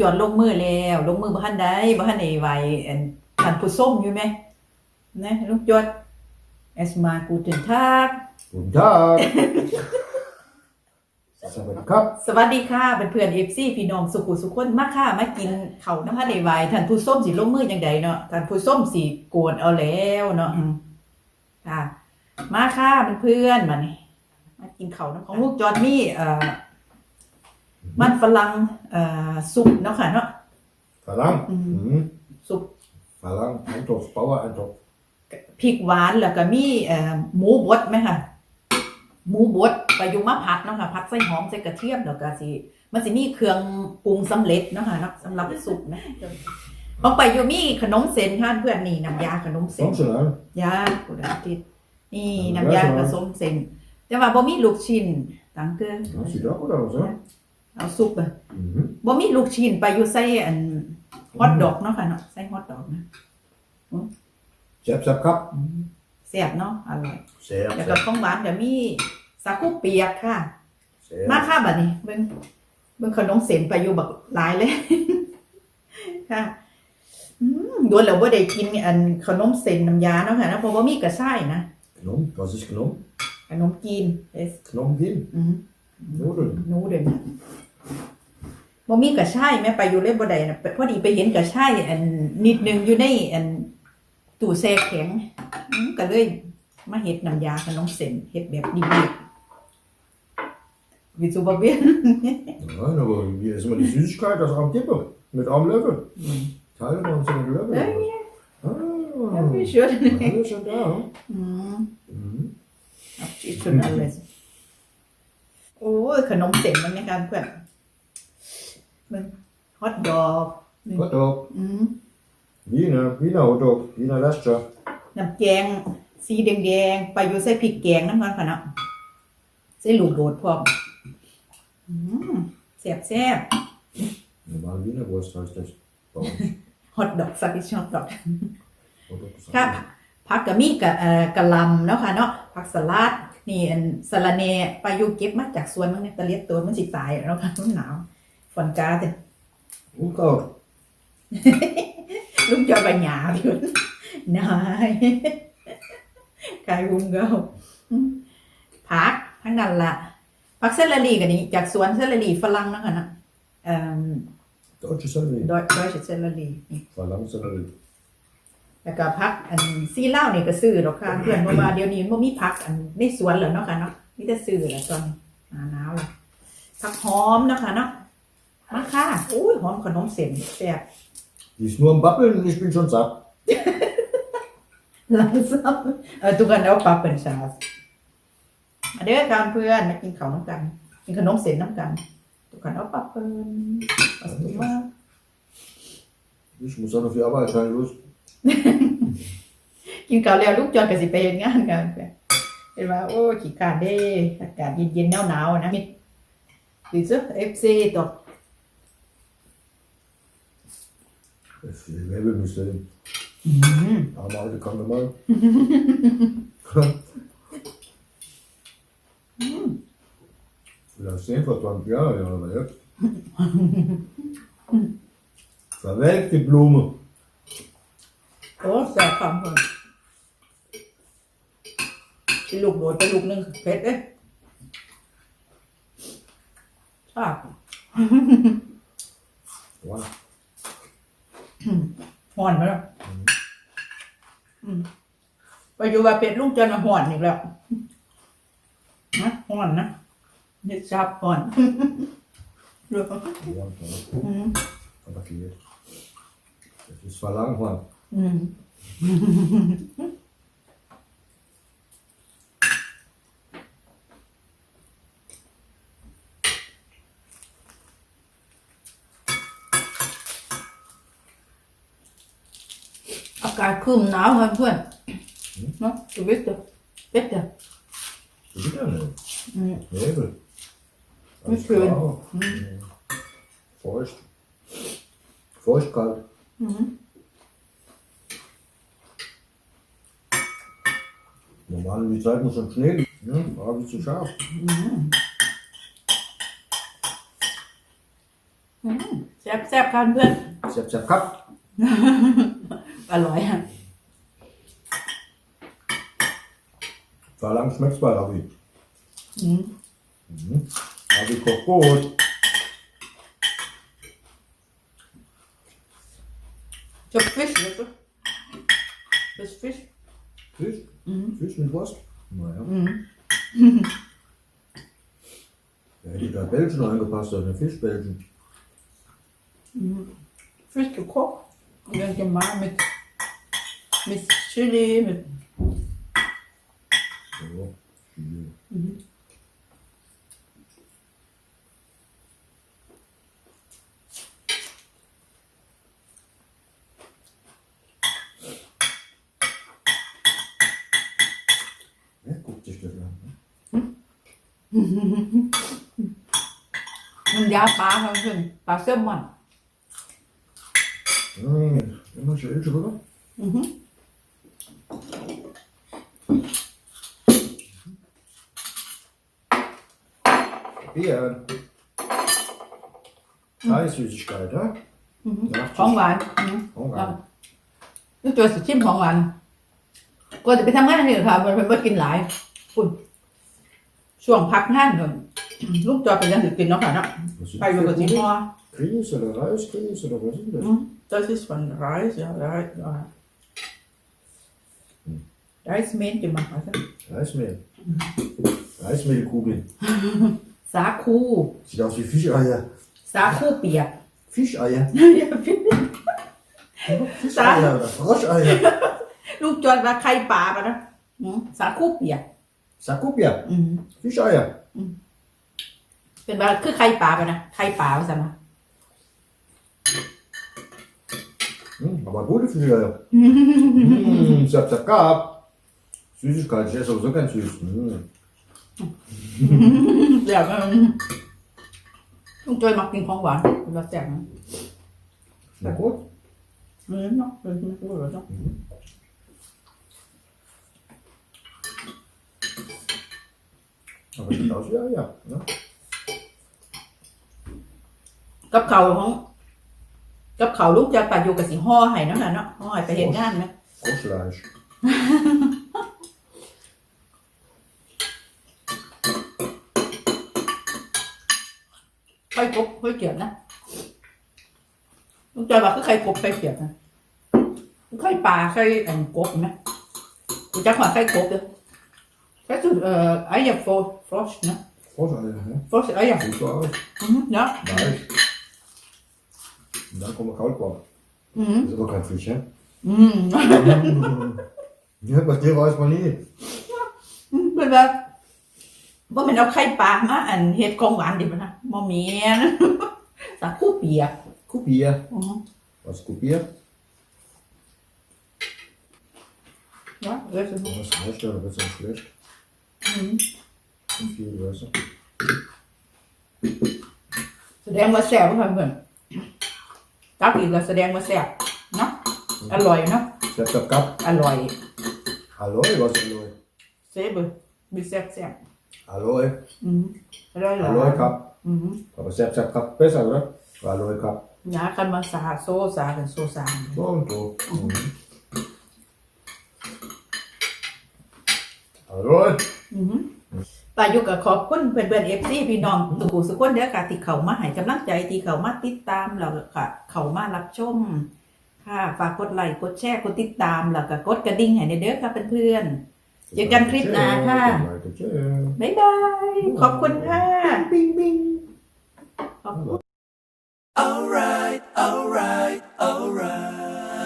จอดลงมือแล้ว ลงมือบ่ทันได้บ่ทันได้ไหวอันท่านผู้ส้มอยู่ไหมนะลุงจอด erstmal guten Tag Guten Tag. Das ist aber die Cup. สวัสดีค่ะเป็นเพื่อน FC พี่น้องสุขุสุขคนมาค่ะมากินข้าวน้ำพันได้ไหวท่านผู้ส้มสิลงมือจังใดเนาะท่านผู้ส้มสิโกนเอาแล้วเนาะอืมค่ะ มาค่ะเป็นเพื่อนมานี่มากินข้าวน้ำของลูกจอดมีเอ่อ มันฝรั่งเอ่อซุปเนาะค่ะเนาะ Verlang. Mhm. Mhm. ซุป Verlang. Eintopf. Bauer-Eintopf. พริกหวานแล้วก็มีเอ่อหมูบดไหมค่ะ หมูบดไปยุงมาผัดเนาะค่ะผัดใส่หอมใส่กระเทียมแล้วก็สิมันสิมีเครื่องปรุงสำเร็จเนาะค่ะเนาะสำหรับสุกนะของไปอยู่มีขนมเส้นค่ะเพื่อนนี่น้ำยาขนมเส้น Komm schon an. ยากุดาทิตนี่น้ำยาผสมเส้นแต่ว่าบ่มีลูกชิ้นตังเกอ Hast du doch oder was? Ja? เอาซุปอะ Mhm. บ่มีลูกชิ้นไปอยู่ใส่อันฮอทดอกเนาะค่ะเนาะใส่ฮอทดอกนะ Zap, zap, Cup. แซ่บเนาะอร่อย Sehr, แล้วก็ sehr, ของหวานก็มีสาคูเปียกค่ะ sehr. มาค่ะบัดนี้เบิ่งเบิ่งขนมเส้นไปอยู่บักหลายเลยค่ะอืมโดนแล้วบ่ได้กินอันขนมเส้นน้ำยาเนาะค่ะนะเพราะว่ามีกระชายนะ Knom. Was ist Knom? ขนมจีนเอส Knomhin. อืม Nudeln. หนูเด้อ บ่มีกระชายแม่ไปอยู่เลยบ่ได้นะพอดีไปเห็นกระชายอันนิดนึงอยู่ในอันตู้แช่แข็งอืมก็เลยมาเฮ็ดน้ำยาขนมเส้นเฮ็ดแบบดีๆวิซูบะเวียน Nein, aber hier ist immer die Süßigkeit, das am Kippe. Mit einem Löffel. Teile wir uns in den Löffel. Ja, Ah, Ja, wie schön. alles schon da. อืม Mhm. เอาชีสชนอะไรสิโอ้ยขนมเส้นมันในการเพื่อน มันฮอทดอก Hotdog. อืม Wiener, Wiener Hotdog. Wiener Lascher. น้ำแกงสีแดงๆ ไปอยู่ใส่พริกแกงน้ำมันค่ะเนาะใส่ลูกโดดพร้อมอืมแซ่บแซ่บ Normal Wiener Wurst heißt das. Bei uns. ฮอทดอกสักที่ชอบดอก Hotdog ist ครับ anders. ผักกะมีกะเอ่อกะหลำเนาะค่ะเนาะผักสลัดนี่อันสะระเนไปอยู่เก็บมาจากสวนมันเนี่ยตะเลียดตัวมันสิตายแล้วค่ะมันหนาว ฝนกาเต็ Unkraut. ลุงจอยไปหยาอยู่นายกายวุ้งเกาอืมผักทั้งนั้นละผักเซลลีกันนี้ จากสวนเซลลีฝรั่งเนาะค่ะเนาะเอ่อ Deutsche Sellerie. ดอยดอยเซลลี Verlangt Sellerie. แล้วก็ผักอันซีเล่าวนี่ก็ซื้อดอกค่ะเพื่อนเพราะว่าเดี๋ยวนี้มันมีผักอันในสวนแล้วเนาะค่ะเนาะมีแต่ซื้อแหละตอนหนาหนาวเลยผักหอมเนาะค่ะเนาะ มาค่ะอุ้ยหอมขนมเส้นแซ่บ Die ist nur am Babbeln und ich bin schon satt. langsam เออทุกคนเอาปรับเป็นชาสมาเด้อกันเพื่อนมากินข้าวน้ำกัน กินขนมเส้นน้ำกัน ทุกคนเอาปรับเป็นเอาสมว่า Ich muss auch noch viel Arbeit, keine Lust. กินข้าวแล้วลูกจอนกับสิไปเฮ็ดงานกันเพื่อนเห็นว่าโอ้ขี้ขาดเด้อากาศเย็นๆหนาวๆนะมิดดิซเอฟซีตก Viel Label müsste hin. อืม Arme alte Kameramann. Vielleicht 10 vor 20 Jahren, ja, aber jetzt. Verwelkte Blume. โอ้แสบความเพื่อนกินลูกโดดไปลูกหนึงเผ็ดเด้ชอบ Wow. ห่อนไหมล่ะอืมไปอยู่ว่าเป็ดลูกจนห่อนอีกแล้วนะห่อนนะนี่จับห่อนดู Ja, ja. อืม Attackiert. Das ist verlangsamt. อื อากาศครึมหนาวค่ะเพื่อนเนาะชีวิตเด้อเป็ดเด้อ Wieder nicht. Mhm. Nebel. Ist schön. klar. Mhm. Feucht. Feucht kalt. อืม Normal in die Zeit muss schon Schnee liegen. Ne? Da ist zu scharf. อืม Ist พอ schön. นไหมล่ะ Ja, อืมแซ่บแซ่บค่ะเพื่อน Zap, zap, kap. อร่อยอะ Waar lang schmeckt bei Ravi? อืม Mhm. Ravi kocht gut. Ich hab Fisch, weißt du? Das ist Fisch. Fisch? Mhm. Fisch mit Wurst? Naja. Mhm. Da hätte da Belgien angepasst, oder Fischbelgien. Fisch gekocht. Und dann gemacht mit, mit Chili, mit. So. Chili. Mhm. Wer guckt sich das an? ne? มันยาปลาค่ะเพื่อนปลาแซลมอน Mmh, immer schön, schon wieder. อือหื อ Bier. Eissüßigkeit, ja? อือหือ Nachtisch. ของหวานอือหือ Oh, ja. นี่ตัวสิชิมของหวานก็จะไปทำงานนี่ค่ะมันเป็นว่ากินหลายคุณช่วงพักงานก่อนลูกจอยไปยังถือกินเนาะค่ะเนาะ Was ist ไปอยู่กับ das จี für พ่อ Grieß oder Reisgrieß oder was ist das? Mhm. Das ist von Reis, ja, Reis, ja. Reismehl gemacht, also. Reismehl. Reismehlkugeln. สาคู Sieht aus wie Fischeier. สาคูเปียก Fischeier. อย่าพิมพ์ Fischeier oder Froscheier. ลูกจอยว่าไข่ปลาปะนะอืมสาคูเปียก Sakupia. อืม Fischeier. เป็นว่าคือไข่ปลาปะนะไข่ปลาว่าซั่นนะ Hm, aber gute Fischeier. mmh, zap, zap, kap. Süßigkeit, ich esse aber so ganz süß. Mmh. เดี๋ยวมันลูกจอยมักกินของหวานเป็นว่าแซ่บนะ Schmeckt gut. อืมเนาะเป็นไม่รู้เหรอเนาะ Aber sieht aus wie Eier. Ne? กับเขาวของ กับเขาวลูกจอยปลาอยู่กับสีห่อให้เนาะนะเนาะห่อให้ไปเห็นงานนะ Froschfleisch. ไข่กบไข่เกียบนะลุงจอยว่าคือไข่กบไข่เกียบนะไข่ปลาไข่อันกบนะกูจะขอไข่กบเลยไข่สุดเอ่อไอ้ยาโฟฟรอชนะ Froscheier, ne? ฟรอชไอ้ยา Sieht so aus. อืมเนาะ Weiß. Und dann kommt Kaulquap. อืม Das ist aber kein Fisch, ja? อืม ja, bei dir weiß man nie. เป็นแบบ ว่ามันเอาไข่ปลามาอันเฮ็ดของหวานดิบนะมอเมียนสาคูเปียก Kupier. อืม Was ist Kupier? เนาะเออสิ Was reicht da? wird es schlecht. อืม Zu viel, weißt du? แสดงว่าแซ่บเพื่อนเพื่อนตักอีกแล้วแสดงว่าแซ่บเนาะอร่อยเนาะ Zap, zap, kap. อร่อย Hallo, was ist Hallo? เซฟเลยมีแซ่บแซ่บ Hallo, อืมอร่อยหลาย Hallo, Kap. อืม Aber Zap, zap, kap besser, oder? Hallo, Kap. ยาคันมาสาโซสากันโซสา So und so. Mhm. Hallo. อืมป้าอยู่กับขอบคุณเพื่อนเพื่อนเอฟซีพี่น้องตุกูสุกคนเด้อค่ะที่เขามาให้กำลังใจที่เขามาติดตามแล้วก็ค่ะ เขามารับชมค่ะฝากกดไลค์กดแชร์กดติดตามแล้วก็กดกระดิ่งให้ในเด้อค่ะเพื่อนๆ เจอกันคลิปหน้าค่ะ บ๊ายบาย ขอบคุณค่ะ บิงบิงขอบคุณ alright alright alright